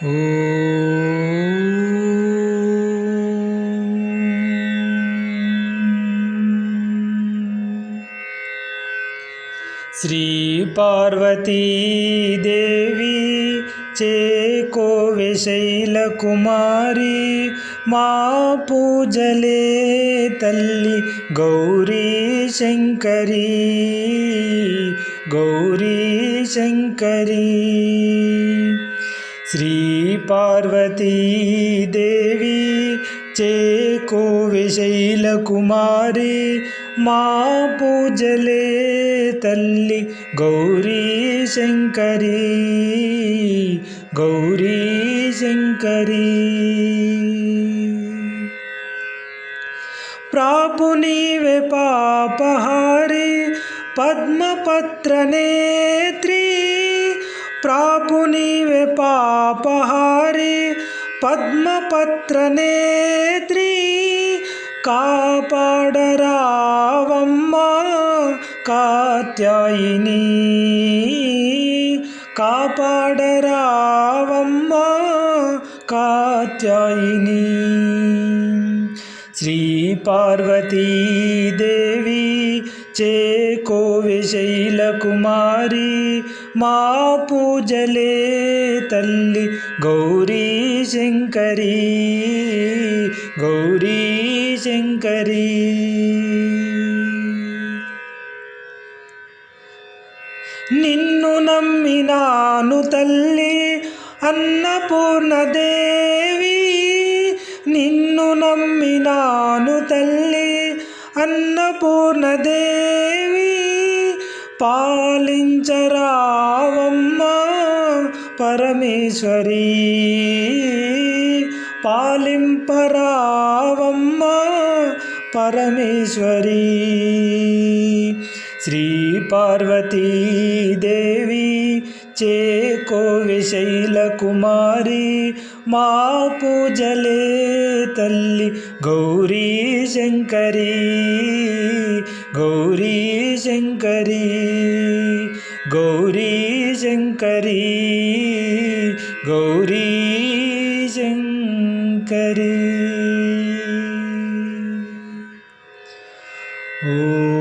శ్రీ పార్వతీదేవి చేకోవె శైలకుమారి మా పూజలే తల్లి గౌరీ శంకరీ గౌరీ శంకరీ శ్రీ పార్వతీదేవి చేకోవె శైలకుమారి మా పూజలే తల్లి గౌరీ శంకరీ గౌరీ శంకరీ. ప్రాపు నీవే పాపహారి పద్మపత్ర నేత్రి ప్రాపు నీవే పాపహారి పద్మపత్ర నేత్రి కాపాడరావమ్మా కాత్యాయిని. కాపాడరావమ్మా కాత్యాయిని. శ్రీ పార్వతీదేవి విశైల కుమారి మా పూజలే తల్లి గౌరీ శంకరీ గౌరీ శంకరీ. నిన్ను నమ్మినాను తల్లి అన్నపూర్ణదేవి నిన్ను నమ్మినాను తల్లి అన్నపూర్ణదేవి. పాలించరావమ్మా పరమేశ్వరి. పాలింపరావమ్మా పరమేశ్వరి. శ్రీ పార్వతీదేవి చేకోవె శైలకుమారి మా పూజలే తల్లి గౌరీ శంకరి గౌరీ శంకరి గౌరీ శంకరి గౌరీ శంకరి ఓ